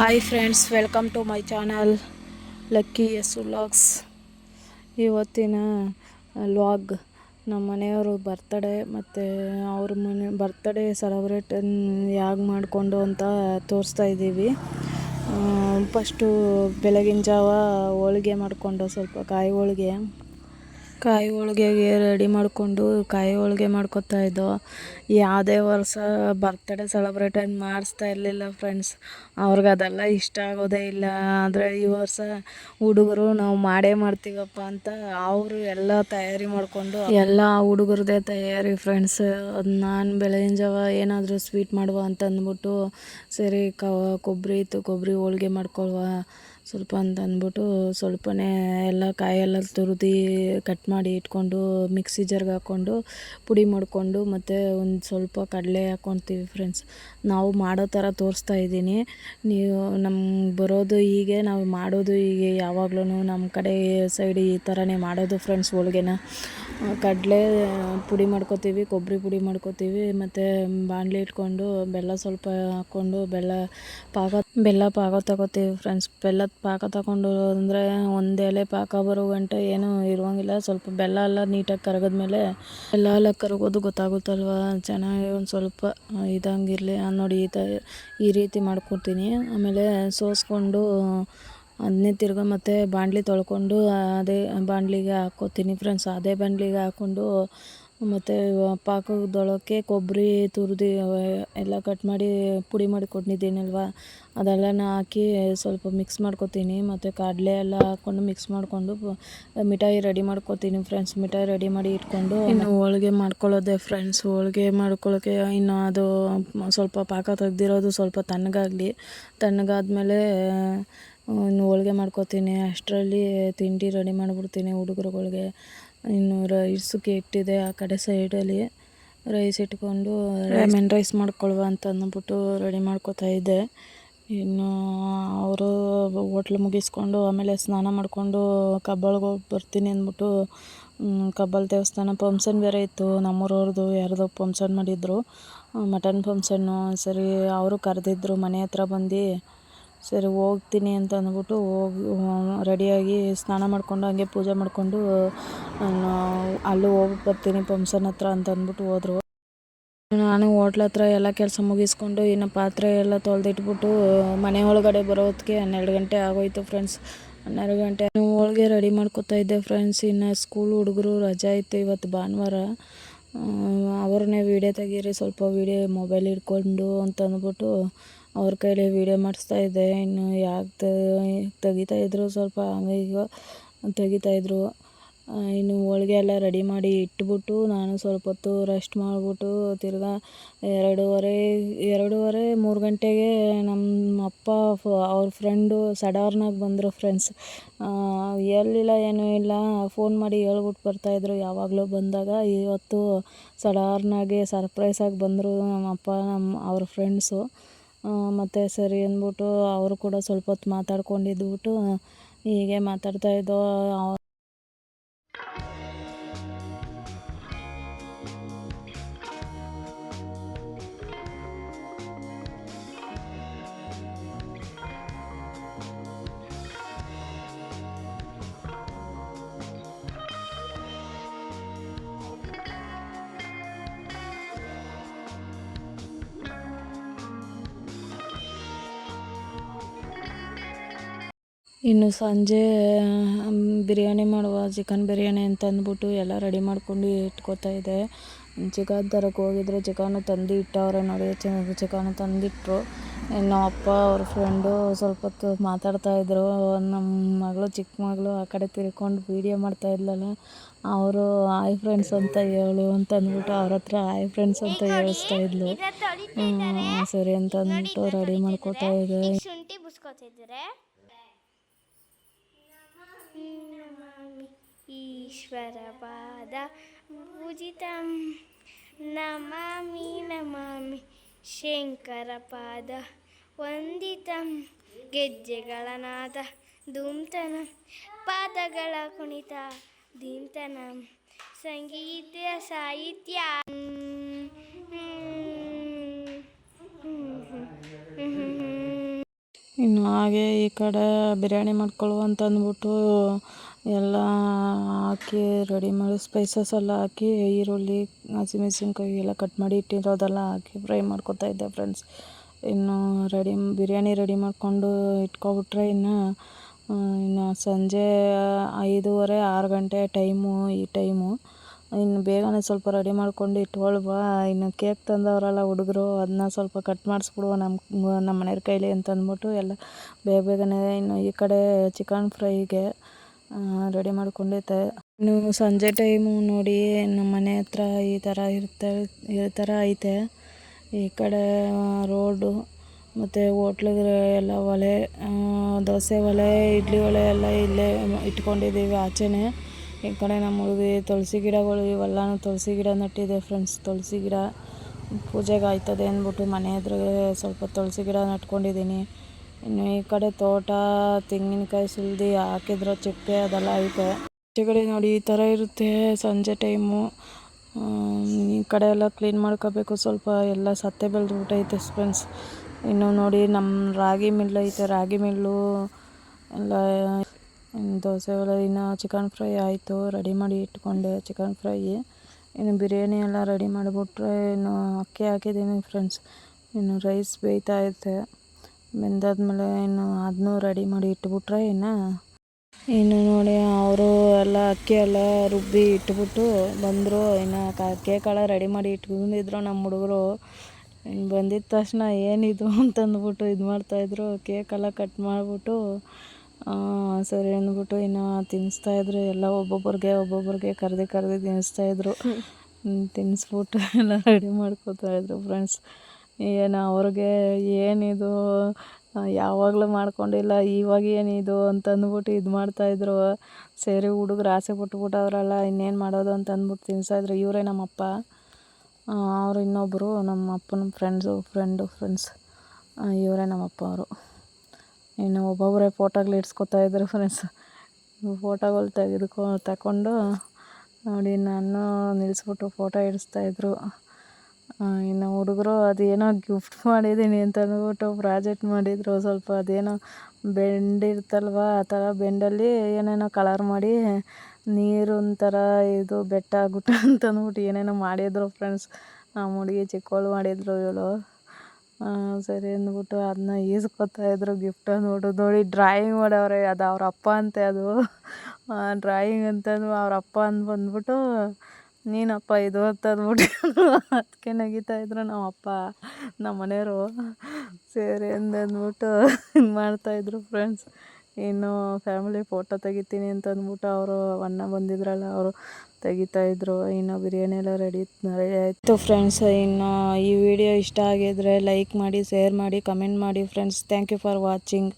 Hi friends welcome to my channel Lucky S vlogs ಇವತ್ತಿನ log ನಮ್ಮ ಮನೆಯವರು birthday ಮತ್ತು ಅವ್ರ ಮನೆ ಬರ್ತಡೇ ಸೆಲೆಬ್ರೇಟ್ ಹೇಗೆ ಮಾಡಿಕೊಂಡು ಅಂತ ತೋರಿಸ್ತಾ ಇದ್ದೀವಿ. ಫಸ್ಟು ಬೆಳಗಿನ ಜಾವ ಹೋಳಿಗೆ ಮಾಡಿಕೊಂಡು ಸ್ವಲ್ಪ ಕಾಯಿ ಹೋಳಿಗೆ. ಕಾಯಿ ಹೋಳ್ಗೆಗೆ ರೆಡಿ ಮಾಡಿಕೊಂಡು ಕಾಯಿ ಹೋಳ್ಗೆ ಮಾಡ್ಕೊತಾ ಇದ್ದೋ. ಯಾವುದೇ ವರ್ಷ ಬರ್ತಡೇ ಸೆಲೆಬ್ರೇಟ್ ಮಾಡಿಸ್ತಾ ಇರಲಿಲ್ಲ ಫ್ರೆಂಡ್ಸ್ ಅವ್ರಿಗೆ ಅದೆಲ್ಲ ಇಷ್ಟ ಆಗೋದೇ ಇಲ್ಲ. ಆದರೆ ಈ ವರ್ಷ ಹುಡುಗರು ನಾವು ಮಾಡೇ ಮಾಡ್ತೀವಪ್ಪ ಅಂತ ಅವರು ಎಲ್ಲ ತಯಾರಿ ಮಾಡಿಕೊಂಡು ಎಲ್ಲ ಹುಡುಗರದೇ ತಯಾರಿ ಫ್ರೆಂಡ್ಸ್ ಅದು ನಾನು ಬೆಳಗಿನ ಜಾವ ಏನಾದರೂ ಸ್ವೀಟ್ ಮಾಡುವ ಅಂತ ಅಂದ್ಬಿಟ್ಟು ಸರಿ ಕೊಬ್ಬರಿ ಇತ್ತು ಕೊಬ್ಬರಿ ಹೋಳ್ಗೆ ಮಾಡ್ಕೊಳ್ವ. ಸ್ವಲ್ಪ ಅಂತ ಅಂದ್ಬಿಟ್ಟು ಸ್ವಲ್ಪನೇ ಎಲ್ಲ ಕಾಯೆಲ್ಲ ತುರಿದು ಕಟ್ ಮಾಡಿ ಇಟ್ಕೊಂಡು ಮಿಕ್ಸಿ ಜರ್ಗೆ ಹಾಕ್ಕೊಂಡು ಪುಡಿ ಮಾಡಿಕೊಂಡು ಮತ್ತು ಒಂದು ಸ್ವಲ್ಪ ಕಡಲೆ ಹಾಕ್ಕೊತೀವಿ ಫ್ರೆಂಡ್ಸ್ ನಾವು ಮಾಡೋ ಥರ ತೋರಿಸ್ತಾ ಇದ್ದೀನಿ. ನೀವು ನಮ್ಗೆ ಬರೋದು ಹೀಗೆ, ನಾವು ಮಾಡೋದು ಹೀಗೆ ಯಾವಾಗ್ಲೂ ನಮ್ಮ ಕಡೆ ಸೈಡ್ ಈ ಥರನೇ ಮಾಡೋದು ಫ್ರೆಂಡ್ಸ್ ಹೋಳ್ಗೆನ ಕಡಲೆ ಪುಡಿ ಮಾಡ್ಕೊತೀವಿ, ಕೊಬ್ಬರಿ ಪುಡಿ ಮಾಡ್ಕೊತೀವಿ, ಮತ್ತು ಬಾಣಲಿ ಇಟ್ಕೊಂಡು, ಬೆಲ್ಲ ಸ್ವಲ್ಪ ಹಾಕ್ಕೊಂಡು, ಬೆಲ್ಲ ಪಾಕ ಬೆಲ್ಲ ಪಾಕ ತಗೋತೀವಿ ಫ್ರೆಂಡ್ಸ್ ಬೆಲ್ಲದ ಪಾಕ ತಗೊಂಡು ಅಂದರೆ ಒಂದು ಪಾಕ ಬರೋ ಗಂಟೆ ಏನೂ ಇರುವಂಗಿಲ್ಲ. ಸ್ವಲ್ಪ ಬೆಲ್ಲ ಎಲ್ಲ ನೀಟಾಗಿ ಕರಗಿದ್ಮೇಲೆ ಬೆಲ್ಲ ಎಲ್ಲ ಕರಗೋದು ಗೊತ್ತಾಗುತ್ತಲ್ವ? ಚೆನ್ನಾಗಿ ಒಂದು ಸ್ವಲ್ಪ ಇದಂಗಿರಲಿ. ನೋಡಿ ಈ ಥರ ಈ ರೀತಿ ಮಾಡ್ಕೊಡ್ತೀನಿ. ಆಮೇಲೆ ಸೋಸ್ಕೊಂಡು ಅದನ್ನೇ ತಿರ್ಗಾ ಮತ್ತು ಬಾಣಲಿ ತೊಳ್ಕೊಂಡು ಅದೇ ಬಾಂಡ್ಲಿಗೆ ಹಾಕ್ಕೋತೀನಿ ಫ್ರೆಂಡ್ಸ್ ಅದೇ ಬಾಂಡ್ಲಿಗೆ ಹಾಕ್ಕೊಂಡು ಮತ್ತು ಪಾಕದೊಳಕ್ಕೆ ಕೊಬ್ಬರಿ ತುರಿದು ಎಲ್ಲ ಕಟ್ ಮಾಡಿ, ಪುಡಿ ಮಾಡಿ ಕೊಟ್ಟಿದ್ದೀನಲ್ವ ಅದೆಲ್ಲನ ಹಾಕಿ ಸ್ವಲ್ಪ ಮಿಕ್ಸ್ ಮಾಡ್ಕೊತೀನಿ. ಮತ್ತು ಕಡಲೆ ಎಲ್ಲ ಹಾಕ್ಕೊಂಡು ಮಿಕ್ಸ್ ಮಾಡಿಕೊಂಡು ಮಿಠಾಯಿ ರೆಡಿ ಮಾಡ್ಕೊತೀನಿ ಫ್ರೆಂಡ್ಸ್ ಮಿಠಾಯಿ ರೆಡಿ ಮಾಡಿ ಇಟ್ಕೊಂಡು ಇನ್ನು ಹೋಳಿಗೆ ಮಾಡ್ಕೊಳ್ಳೋದೆ ಫ್ರೆಂಡ್ಸ್ ಹೋಳಿಗೆ ಮಾಡ್ಕೊಳ್ಳೋಕೆ ಇನ್ನು ಅದು ಸ್ವಲ್ಪ ಪಾಕ ತೆಗ್ದಿರೋದು ಸ್ವಲ್ಪ ತಣ್ಣಗಾಗಲಿ. ತಣ್ಣಗಾದ್ಮೇಲೆ ಹೋಳ್ಗೆ ಮಾಡ್ಕೊತೀನಿ, ಅಷ್ಟರಲ್ಲಿ ತಿಂಡಿ ರೆಡಿ ಮಾಡಿಬಿಡ್ತೀನಿ ಹುಡುಗರುಗಳ್ಗೆ. ಇನ್ನು ರೈಸ್ಗೆ ಇಟ್ಟಿದೆ ಆ ಕಡೆ ಸೈಡಲ್ಲಿ ರೈಸ್ ಇಟ್ಕೊಂಡು ಲೆಮನ್ ರೈಸ್ ಮಾಡ್ಕೊಳ್ವ ಅಂತ ಅಂದ್ಬಿಟ್ಟು ರೆಡಿ ಮಾಡ್ಕೊತಾ ಇದ್ದೆ. ಇನ್ನು ಅವರು ಹೋಟ್ಲ್ ಮುಗಿಸ್ಕೊಂಡು ಆಮೇಲೆ ಸ್ನಾನ ಮಾಡಿಕೊಂಡು ಕಬ್ಬಾಳ್ಗೆ ಹೋಗಿ ಬರ್ತೀನಿ ಅಂದ್ಬಿಟ್ಟು ಕಬ್ಬಲ್ ದೇವಸ್ಥಾನ ಫಂಕ್ಷನ್ ಬೇರೆ ಇತ್ತು. ನಮ್ಮೂರವ್ರದ್ದು ಯಾರ್ದೋ ಫಂಕ್ಷನ್ ಮಾಡಿದ್ರು. ಮಟನ್ ಫಂಕ್ಷನ್ನು ಸರಿ, ಅವರು ಕರೆದಿದ್ರು, ಮನೆ ಹತ್ರ ಬಂದು. ಸರಿ ಹೋಗ್ತೀನಿ ಅಂತ ಅಂದ್ಬಿಟ್ಟು ಹೋಗಿ ರೆಡಿಯಾಗಿ ಸ್ನಾನ ಮಾಡಿಕೊಂಡು ಹಂಗೆ ಪೂಜೆ ಮಾಡಿಕೊಂಡು ಅಲ್ಲೂ ಹೋಗಿ ಬರ್ತೀನಿ ಪಂಸನ್ ಹತ್ರ ಅಂತ ಅಂದ್ಬಿಟ್ಟು ಹೋದರು. ನಾನು ಹೋಟ್ಲ ಹತ್ರ ಎಲ್ಲ ಕೆಲಸ ಮುಗಿಸ್ಕೊಂಡು ಇನ್ನು ಪಾತ್ರೆ ಎಲ್ಲ ತೊಳೆದಿಟ್ಬಿಟ್ಟು, ಮನೆ ಒಳಗಡೆ ಬರೋದಕ್ಕೆ ಹನ್ನೆರಡು ಗಂಟೆ ಆಗೋಯ್ತು ಫ್ರೆಂಡ್ಸ್. ಹನ್ನೆರಡು ಗಂಟೆ ಹೋಳಿಗೆ ರೆಡಿ ಮಾಡ್ಕೊತಾ ಇದ್ದೆ ಫ್ರೆಂಡ್ಸ್. ಇನ್ನು ಸ್ಕೂಲ್ ಹುಡುಗರು ರಜಾ ಇತ್ತು ಇವತ್ತು ಭಾನುವಾರ. ಅವ್ರನ್ನೇ ವೀಡಿಯೋ ತೆಗೀರಿ, ಸ್ವಲ್ಪ ವೀಡಿಯೋ ಮೊಬೈಲ್ ಹಿಡ್ಕೊಂಡು ಅಂತ ಅಂದ್ಬಿಟ್ಟು ಅವ್ರ ಕೈಲಿ ವೀಡಿಯೋ ಮಾಡಿಸ್ತಾ ಇದ್ದೆ. ಇನ್ನು ಯಾಕೆ ತೆಗಿತಾಯಿದ್ರು ಸ್ವಲ್ಪ ಹಂಗೆ ತೆಗಿತಾಯಿದ್ರು ಇನ್ನು ಹೋಳ್ಗೆ ಎಲ್ಲ ರೆಡಿ ಮಾಡಿ ಇಟ್ಬಿಟ್ಟು ನಾನು ಸ್ವಲ್ಪ ಹೊತ್ತು ರೆಸ್ಟ್ ಮಾಡಿಬಿಟ್ಟು ತಿರ್ಗಾ ಎರಡೂವರೆ ಎರಡೂವರೆ, ಮೂರು ಗಂಟೆಗೆ ನಮ್ಮ ಅಪ್ಪ, ಅವ್ರ ಫ್ರೆಂಡು ಸಡಾರ್ನಾಗ ಬಂದರು ಫ್ರೆಂಡ್ಸ್ ಎಲ್ಲಿಲ್ಲ ಏನೂ ಇಲ್ಲ. ಫೋನ್ ಮಾಡಿ ಹೇಳ್ಬಿಟ್ಟು ಬರ್ತಾಯಿದ್ರು ಯಾವಾಗಲೂ ಬಂದಾಗ ಇವತ್ತು ಸಡಾರ್ನಾಗೆ ಸರ್ಪ್ರೈಸಾಗಿ ಬಂದರು ನಮ್ಮ ಅಪ್ಪ ನಮ್ಮ ಅವ್ರ ಫ್ರೆಂಡ್ಸು ಮತ್ತು ಸರಿ ಅಂದ್ಬಿಟ್ಟು ಅವರು ಕೂಡ ಸ್ವಲ್ಪ ಹೊತ್ತು ಮಾತಾಡ್ಕೊಂಡಿದ್ಬಿಟ್ಟು ಹೀಗೆ ಮಾತಾಡ್ತಾ ಇದ್ದೋ ಇನ್ನು ಸಂಜೆ ಬಿರಿಯಾನಿ ಮಾಡುವ ಚಿಕನ್ ಬಿರಿಯಾನಿ ಅಂತ ಅಂದ್ಬಿಟ್ಟು ಎಲ್ಲ ರೆಡಿ ಮಾಡ್ಕೊಂಡು ಇಟ್ಕೋತಾ ಇದ್ದೆ ಚಿಕನ್ ತರಕ್ಕೆ ಹೋಗಿದ್ರೆ ಚಿಕನು ತಂದು ಇಟ್ಟವ್ರೆ ನೋಡಿ ಚಿಕನ್ ತಂದಿಟ್ಟರು ಇನ್ನು ಅಪ್ಪ ಅವ್ರ ಫ್ರೆಂಡು ಸ್ವಲ್ಪ ಹೊತ್ತು ಮಾತಾಡ್ತಾ ಇದ್ದರು ನಮ್ಮ ಮಗಳು, ಚಿಕ್ಕ ಮಗಳು ಆ ಕಡೆ ತಿರ್ಕೊಂಡು ವೀಡಿಯೋ ಮಾಡ್ತಾ ಇದ್ಲಲ್ಲ, ಅವರು ಹಾಯ್ ಫ್ರೆಂಡ್ಸ್ ಅಂತ ಹೇಳು ಅಂತ ಅಂದ್ಬಿಟ್ಟು ಅವ್ರ ಹತ್ರ ಹಾಯ್ ಫ್ರೆಂಡ್ಸ್ ಅಂತ ಹೇಳಿಸ್ತಾ ಇದ್ಲು. ಸರಿ ಅಂತ ಅಂದ್ಬಿಟ್ಟು ರೆಡಿ ಮಾಡ್ಕೋತಾ ಇದ್ದೆ ಈಶ್ವರಪಾದ ಪೂಜಿತಂ. ನಮಾಮಿ ನಮಾಮಿ ಶಂಕರಪಾದ ವಂದಿತಂ. ಗೆಜ್ಜೆಗಳ ನಾದ ಧೂಮ್ತನ ಪಾದಗಳ ಕುಣಿತ ಧೀಮ್ತನ ಸಂಗೀತ ಸಾಹಿತ್ಯ. ಇನ್ನು ಹಾಗೆ ಈ ಕಡೆ ಬಿರಿಯಾನಿ ಮಾಡ್ಕೊಳ್ಳುವ ಅಂತ ಅಂದ್ಬಿಟ್ಟು ಎಲ್ಲ ಹಾಕಿ ರೆಡಿ ಮಾಡಿ ಸ್ಪೈಸಸ್ ಎಲ್ಲ ಹಾಕಿ ಈರುಳ್ಳಿ, ಹಸಿಮೆಣ್ಸಿನ್ಕಾಯಿ ಎಲ್ಲ ಕಟ್ ಮಾಡಿ ಇಟ್ಟಿರೋದೆಲ್ಲ ಹಾಕಿ ಫ್ರೈ ಮಾಡ್ಕೊತಾ ಇದ್ದೆ ಫ್ರೆಂಡ್ಸ್ ಇನ್ನು ರೆಡಿ ಬಿರಿಯಾನಿ ರೆಡಿ ಮಾಡಿಕೊಂಡು ಇಟ್ಕೊಬಿಟ್ರೆ ಇನ್ನು ಇನ್ನು ಸಂಜೆ ಐದೂವರೆ ಆರು ಗಂಟೆ ಟೈಮು ಈ ಟೈಮು ಇನ್ನು ಬೇಗನೆ ಸ್ವಲ್ಪ ರೆಡಿ ಮಾಡ್ಕೊಂಡು ಇಟ್ಕೊಳ್ವಾ ಇನ್ನು ಕೇಕ್ ತಂದವರಲ್ಲ ಹುಡುಗರು ಅದನ್ನ ಸ್ವಲ್ಪ ಕಟ್ ಮಾಡಿಸ್ಬಿಡುವ ನಮ್ಮ ನಮ್ಮ ಮನೆಯವ್ರ ಕೈಲಿ ಅಂತ ಅಂದ್ಬಿಟ್ಟು ಎಲ್ಲ ಬೇಗ ಬೇಗನೆ ಇನ್ನು ಈ ಕಡೆ ಚಿಕನ್ ಫ್ರೈಗೆ ರೆಡಿ ಮಾಡ್ಕೊಂಡಿದ್ದೆ. ಇನ್ನು ಸಂಜೆ ಟೈಮು ನೋಡಿ ನಮ್ಮ ಮನೆ ಹತ್ರ ಈ ಥರ ಇರುತ್ತೆ ಈ ಥರ ಐತೆ. ಈ ಕಡೆ ರೋಡು ಮತ್ತು ಹೋಟ್ಲಿಗೆ ಎಲ್ಲ ಒಲೆ ದೋಸೆ ಒಲೆ, ಇಡ್ಲಿ ಒಲೆ ಎಲ್ಲ ಇಲ್ಲೇ ಇಟ್ಕೊಂಡಿದ್ದೀವಿ ಆಚೆನೇ. ಈ ಕಡೆ ನಮ್ಮ ಹುಡುಗಿ ತುಳಸಿ ಗಿಡಗಳು ಇವೆಲ್ಲನೂ ತುಳಸಿ ಗಿಡ ನಟ್ಟಿದೆ ಫ್ರೆಂಡ್ಸ್. ತುಳಸಿ ಗಿಡ ಪೂಜೆಗೆ ಆಯ್ತದೆ ಅಂದ್ಬಿಟ್ಟು ಮನೆ ಎದುರಿಗೆ ಸ್ವಲ್ಪ ತುಳಸಿ ಗಿಡ ನಟ್ಕೊಂಡಿದ್ದೀನಿ. ಇನ್ನು ಈ ಕಡೆ ತೋಟ, ತೆಂಗಿನಕಾಯಿ ಸುಲ್ದು ಹಾಕಿದ್ರೆ, ಚಿಪ್ಪೆ ಅದೆಲ್ಲ ಐತೆ. ಕಡೆ ನೋಡಿ ಈ ಥರ ಇರುತ್ತೆ ಸಂಜೆ ಟೈಮು. ಈ ಕಡೆ ಎಲ್ಲ ಕ್ಲೀನ್ ಮಾಡ್ಕೋಬೇಕು. ಸ್ವಲ್ಪ ಎಲ್ಲ ಸತ್ತೆ ಬೆಳೆದ್ಬಿಟ್ಟೈತೆ ಫ್ರೆಂಡ್ಸ್. ಇನ್ನು ನೋಡಿ ನಮ್ಮ ರಾಗಿ ಮಿಲ್ ಐತೆ, ರಾಗಿ ಮಿಲ್ಲು ಎಲ್ಲ ದೋಸೆ ಒಲೆ ಇನ್ನು ಚಿಕನ್ ಫ್ರೈ ಆಯಿತು. ರೆಡಿ ಮಾಡಿ ಇಟ್ಕೊಂಡೆ ಚಿಕನ್ ಫ್ರೈ ಇನ್ನು ಬಿರಿಯಾನಿ ಎಲ್ಲ ರೆಡಿ ಮಾಡಿಬಿಟ್ರೆ ಇನ್ನು ಅಕ್ಕಿ ಹಾಕಿದ್ದೀನಿ ಫ್ರೆಂಡ್ಸ್ ಇನ್ನು ರೈಸ್ ಬೇಯ್ತಾ ಐತೆ ಬೆಂದಾದ್ಮೇಲೆ ಇನ್ನು ಅದನ್ನೂ ರೆಡಿ ಮಾಡಿ ಇಟ್ಬಿಟ್ರೆ ಇನ್ನು. ಇನ್ನು ನೋಡಿ ಅವರು ಎಲ್ಲ ಅಕ್ಕಿ ಎಲ್ಲ ರುಬ್ಬಿ ಇಟ್ಬಿಟ್ಟು ಬಂದರು. ಇನ್ನು ಕೇಕೆಲ್ಲ ರೆಡಿ ಮಾಡಿ ಇಟ್ಕೊಂಡಿದ್ರು ನಮ್ಮ ಹುಡುಗರು. ಇನ್ನು ಬಂದಿದ್ದ ತಕ್ಷಣ ಏನಿದು ಅಂತಂದ್ಬಿಟ್ಟು ಇದು ಮಾಡ್ತಾಯಿದ್ರು ಕೇಕೆಲ್ಲ ಕಟ್ ಮಾಡಿಬಿಟ್ಟು ಸರಿ ಅಂದ್ಬಿಟ್ಟು ಇನ್ನು ತಿನ್ನಿಸ್ತಾಯಿದ್ರು ಎಲ್ಲ ಒಬ್ಬೊಬ್ಬರಿಗೆ ಒಬ್ಬೊಬ್ಬರಿಗೆ ಕರೆದು ಕರೆದು ತಿನ್ನಿಸ್ತಾ ಇದ್ರು. ತಿನ್ನಿಸ್ಬಿಟ್ಟು ಎಲ್ಲ ರೆಡಿ ಮಾಡ್ಕೊತಾಯಿದ್ರು ಫ್ರೆಂಡ್ಸ್ ಏನು ಅವ್ರಿಗೆ ಏನಿದು? ಯಾವಾಗಲೂ ಮಾಡ್ಕೊಂಡಿಲ್ಲ, ಇವಾಗ ಏನಿದು ಅಂತಂದ್ಬಿಟ್ಟು ಇದು ಮಾಡ್ತಾಯಿದ್ರು ಸೇರಿ, ಹುಡುಗ್ರು ಆಸೆ ಪಟ್ಬಿಟ್ಟವ್ರಲ್ಲ ಇನ್ನೇನು ಮಾಡೋದು ಅಂತ ಅಂದ್ಬಿಟ್ಟು ತಿನ್ನಿಸ್ತಾಯಿದ್ರು ಇವರೇ ನಮ್ಮಪ್ಪ ಅವರು ಇನ್ನೊಬ್ಬರು ನಮ್ಮ ಅಪ್ಪನ ಫ್ರೆಂಡ್ಸು ಫ್ರೆಂಡು ಫ್ರೆಂಡ್ಸ್ ಇವರೇ ನಮ್ಮಪ್ಪ ಅವರು. ಇನ್ನು ಒಬ್ಬೊಬ್ಬರೇ ಫೋಟೋಗಳು ಇಡ್ಸ್ಕೊತಾ ಇದ್ದರು ಫ್ರೆಂಡ್ಸ್ ಫೋಟೋಗಳು ತೆಗೆದುಕೊ ತಗೊಂಡು ನೋಡಿ ನಾನು ನಿಲ್ಲಿಸ್ಬಿಟ್ಟು ಫೋಟೋ ಇಡಿಸ್ತಾಯಿದ್ರು ಇನ್ನು ಹುಡುಗರು ಅದೇನೋ ಗಿಫ್ಟ್ ಮಾಡಿದ್ದೀನಿ ಅಂತ ಅಂದ್ಬಿಟ್ಟು ಪ್ರಾಜೆಕ್ಟ್ ಮಾಡಿದರು. ಸ್ವಲ್ಪ ಅದೇನೋ ಬೆಂಡ್ ಇರ್ತಲ್ವ, ಆ ಥರ ಬೆಂಡಲ್ಲಿ ಏನೇನೋ ಕಲರ್ ಮಾಡಿ ನೀರು ಒಂಥರ ಇದು ಬೆಟ್ಟ ಗುಟ್ಟ ಅಂತ ಅಂದ್ಬಿಟ್ಟು ಏನೇನೋ ಮಾಡಿದ್ರು ಫ್ರೆಂಡ್ಸ್ ನಮ್ಮ ಹುಡುಗಿ ಚಿಕ್ಕವಳು ಮಾಡಿದ್ರು ಇವಳು. ಸರಿ ಅಂದ್ಬಿಟ್ಟು ಅದನ್ನ ಈಸ್ಕೊತಾ ಇದ್ರು ಗಿಫ್ಟ್ ನೋಡು. ನೋಡಿ ಡ್ರಾಯಿಂಗ್ ಮಾಡವ್ರೆ ಅದು ಅವ್ರ ಅಪ್ಪ ಅಂತೆ ಅದು. ಡ್ರಾಯಿಂಗ್ ಅಂತಂದು ಅವ್ರ ಅಪ್ಪ ಅಂದು ಬಂದ್ಬಿಟ್ಟು, ನೀನಪ್ಪ, ಇದು ಅಂತ ಅಂದ್ಬಿಟ್ಟು ಅದಕ್ಕೆ ನಗಿತಾ ಇದ್ರು ನಮ್ಮ ಅಪ್ಪ, ನಮ್ಮ ಮನೆಯವರು. ಸರಿ ಅಂದ್ಬಿಟ್ಟು ಮಾಡ್ತಾಯಿದ್ರು ಫ್ರೆಂಡ್ಸ್ ಇನ್ನು ಫ್ಯಾಮಿಲಿ ಫೋಟೋ ತೆಗಿತೀನಿ ಅಂತ ಅಂದ್ಬಿಟ್ಟು ಅವರು ಅಣ್ಣ ಬಂದಿದ್ರಲ್ಲ, ಅವರು ತೆಗಿತಾಯಿದ್ರು ಇನ್ನು ಬಿರಿಯಾನಿ ಎಲ್ಲ ರೆಡಿ ರೆಡಿ ಆಯಿತು ಫ್ರೆಂಡ್ಸ್ ಇನ್ನು ಈ ವಿಡಿಯೋ ಇಷ್ಟ ಆಗಿದ್ರೆ ಲೈಕ್ ಮಾಡಿ ಶೇರ್ ಮಾಡಿ ಕಮೆಂಟ್ ಮಾಡಿ friends thank you for watching